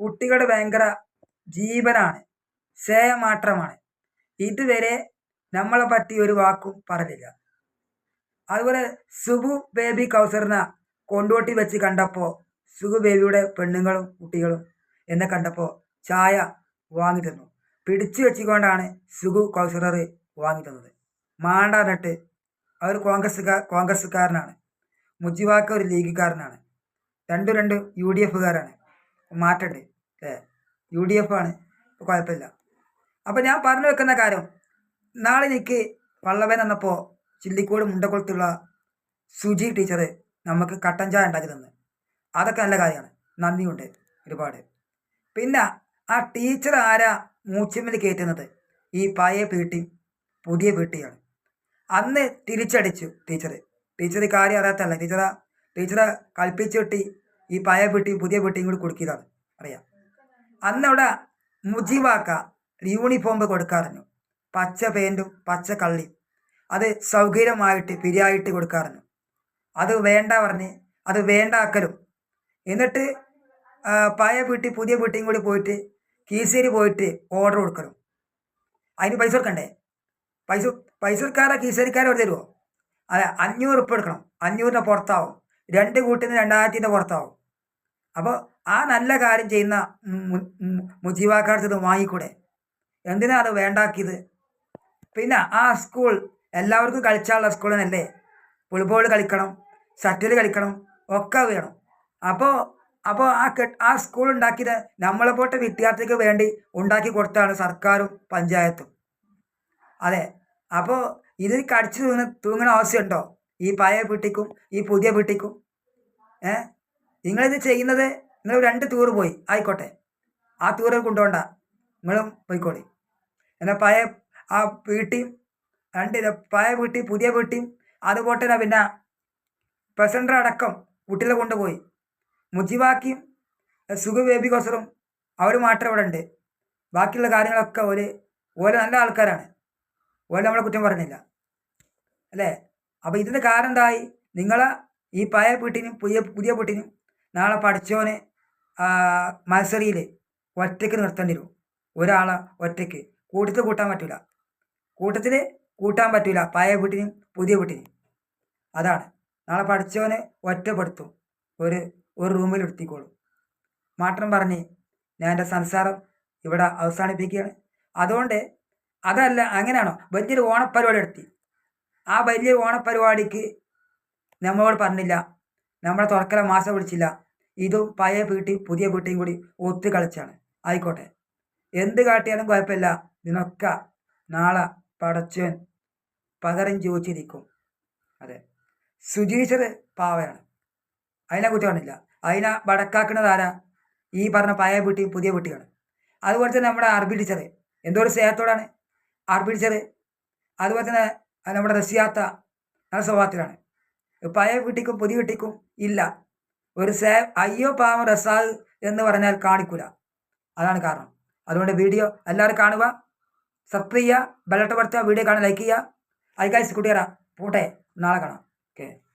കുട്ടികളുടെ ഭയങ്കര ജീവനാണ് സേയമാത്രമാണ് ഇതുവരെ നമ്മളെ പറ്റി ഒരു വാക്കും പറഞ്ഞില്ല. അതുപോലെ സുബു ബേബി കൗസറിനെ കൊണ്ടോട്ടി വെച്ച് കണ്ടപ്പോൾ സുബു ബേബിയുടെ പെണ്ണുങ്ങളും കുട്ടികളും എന്നെ കണ്ടപ്പോൾ ചായ വാങ്ങി തന്നു. പിടിച്ചു വെച്ചുകൊണ്ടാണ് സുഗു കൗസറർ വാങ്ങി തന്നത്. മാണ്ട നട്ട് അവർ കോൺഗ്രസ്സുകാർ കോൺഗ്രസ്സുകാരനാണ്. മുജിവാക്ക ഒരു ലീഗുകാരനാണ്. രണ്ടു രണ്ട് യു ഡി എഫുകാരാണ്. മാറ്റണ്ട്. അല്ലേ യു ഡി എഫ് ആണ്. ഇപ്പോൾ കുഴപ്പമില്ല. അപ്പോൾ ഞാൻ പറഞ്ഞു വെക്കുന്ന കാര്യം നാളെ എനിക്ക് പള്ളവൻ എന്നപ്പോൾ ചില്ലിക്കോട് മുണ്ടക്കുളത്തുള്ള സുജി ടീച്ചർ നമുക്ക് കട്ടൻ ചായ ഉണ്ടാക്കി തന്നു. അതൊക്കെ നല്ല കാര്യമാണ്. നന്ദിയുണ്ട് ഒരുപാട്. പിന്നെ ആ ടീച്ചർ ആരാ മൂച്ചമ്മിൽ കയറ്റുന്നത് ഈ പഴയ പീട്ടി പുതിയ പീട്ടിയാണ്. അന്ന് തിരിച്ചടിച്ചു ടീച്ചർ ടീച്ചർ കാര്യം അറിയാത്തല്ല ടീച്ചറെ ടീച്ചറെ കൽപ്പിച്ചു കിട്ടി ഈ പഴയ പീട്ടി പുതിയ പീട്ടിയും കൂടി കൊടുക്കിയതാണ്. അറിയാം. അന്ന് മുജിവാക്ക യൂണിഫോം കൊടുക്കാറുണ്ട്. പച്ച പേന്റും പച്ച കള്ളിയും. അത് സൗകര്യമായിട്ട് പിരിയായിട്ട് കൊടുക്കാറുണ്ട്. അത് വേണ്ട പറഞ്ഞ് അത് വേണ്ടാക്കലും. എന്നിട്ട് പഴയ വീട്ടിൽ പുതിയ വീട്ടിൽ കൂടി പോയിട്ട് കീശേരി പോയിട്ട് ഓർഡർ കൊടുക്കണം അതിന് പൈസ കൊടുക്കണ്ടേ? പൈസ പൈസ കൊടുക്കാതെ കീശേരിക്കാരെ തരുമോ അതെ അഞ്ഞൂറ് ഉറുപ്പ് എടുക്കണം അഞ്ഞൂറിന്റെ പുറത്താവും. രണ്ട് കൂട്ടിന്ന് രണ്ടായിരത്തിന്റെ പുറത്താവും. അപ്പോൾ ആ നല്ല കാര്യം ചെയ്യുന്ന മുജീവാക്കാർക്ക് ഇത് വാങ്ങിക്കൂടെ? എന്തിനാ അത് വേണ്ടാക്കിയത്? പിന്നെ ആ സ്കൂൾ എല്ലാവർക്കും കളിച്ചാലുള്ള സ്കൂൾ തന്നെയല്ലേ? ഫുട്ബോൾ കളിക്കണം ഷട്ടിൽ കളിക്കണം ഒക്കെ വേണം. അപ്പോൾ അപ്പോൾ ആ ആ സ്കൂൾ ഉണ്ടാക്കിയത് നമ്മളെ പോട്ടെ വിദ്യാർത്ഥികൾക്ക് വേണ്ടി ഉണ്ടാക്കി കൊടുത്താണ് സർക്കാരും പഞ്ചായത്തും. അതെ അപ്പോൾ ഇത് കടിച്ചു തൂങ്ങ തൂങ്ങണ ആവശ്യമുണ്ടോ? ഈ പഴയ വീട്ടിക്കും ഈ പുതിയ വീട്ടിക്കും ഏ? നിങ്ങളിത് ചെയ്യുന്നത് നിങ്ങൾ രണ്ട് ടൂർ പോയി. ആയിക്കോട്ടെ. ആ ടൂറ് കൊണ്ടുപോണ്ട നിങ്ങളും പോയിക്കോളി. എന്നാൽ പഴയ ആ വീട്ടിൽ രണ്ട് പഴയ വീട്ടിൽ പുതിയ വീട്ടിൽ അതുപോലെ തന്നെ പിന്നെ പ്രസിഡന്റ് അടക്കം കുട്ടികളെ കൊണ്ടുപോയി. മുജിബാക്കിയും സുഖ ബേബി കോസറും അവർ മാത്രം ഇവിടെ ഉണ്ട്. ബാക്കിയുള്ള കാര്യങ്ങളൊക്കെ ഒരു ഓരോ നല്ല ആൾക്കാരാണ്. ഓരോ നമ്മളെ കുറ്റം പറഞ്ഞില്ല. അല്ലേ? അപ്പോൾ ഇതിന്റെ കാരണം എന്തായി? നിങ്ങളെ ഈ പഴയ വീട്ടിനും പുതിയ പുതിയ വീട്ടിനും നാളെ പഠിച്ചോന് മത്സരിയിൽ ഒറ്റയ്ക്ക് നിർത്തേണ്ടി വരും. ഒരാളെ ഒറ്റയ്ക്ക്. കൂട്ടത്തിൽ കൂട്ടാൻ പറ്റില്ല കൂട്ടത്തിൽ കൂട്ടാൻ പറ്റില്ല പഴയ വീട്ടിനും പുതിയ വീട്ടിനും അതാണ്. നാളെ പഠിച്ചവനെ ഒറ്റപ്പെടുത്തും. ഒരു ഒരു റൂമിൽ എടുത്തിക്കോളും മാത്രം പറഞ്ഞ് ഞാൻ എന്റെ സംസാരം ഇവിടെ അവസാനിപ്പിക്കുകയാണ്. അതുകൊണ്ട് അതല്ല അങ്ങനെയാണോ? വലിയൊരു ഓണപ്പരിപാടി നടത്തി. ആ വലിയൊരു ഓണപ്പരിപാടിക്ക് നമ്മളോട് പറഞ്ഞില്ല. നമ്മളെ തുറക്കല മാസം പിടിച്ചില്ല. ഇതും പഴയ വീട്ടി പുതിയ വീട്ടിയും കൂടി ഒത്തു കളിച്ചാണ്. ആയിക്കോട്ടെ. എന്ത് കാട്ടിയാലും കുഴപ്പമില്ല. ഇതിനൊക്കെ നാളെ പടച്ചവൻ പകരം ചോദിച്ചിരിക്കും അതെ. സുജീഷർ പാവയാണ്. അതിനെ കുറ്റം കാണില്ല അതിനെ വടക്കാക്കുന്നത് ആരാ? ഈ പറഞ്ഞ പഴയ വീട്ടിയും പുതിയ വീട്ടിയാണ് അതുപോലെ തന്നെ നമ്മുടെ അറബി ടീച്ചർ എന്തോ ഒരു സ്നേഹത്തോടാണ്. അറബി ടീച്ചർ അതുപോലെ തന്നെ നമ്മുടെ റസിയാത്ത. നല്ല സ്വഭാവത്തിലാണ്. പഴയ വീട്ടിക്കും പുതിയ വീട്ടിക്കും ഇല്ല. ഒരു സേ അയ്യോ പാവം റസാദ് എന്ന് പറഞ്ഞാൽ കാണിക്കൂല. അതാണ് കാരണം. അതുകൊണ്ട് വീഡിയോ എല്ലാവരും കാണുക. സബ്സ്ക്രൈബ് ചെയ്യുക. ബെല്ലട്ട് പഠിത്തുക വീഡിയോ കാണാൻ ലൈക്ക് ചെയ്യുക. അതിക്കാശ് കുട്ടിയറ പോട്ടെ. നാളെ കാണാം. ഓക്കെ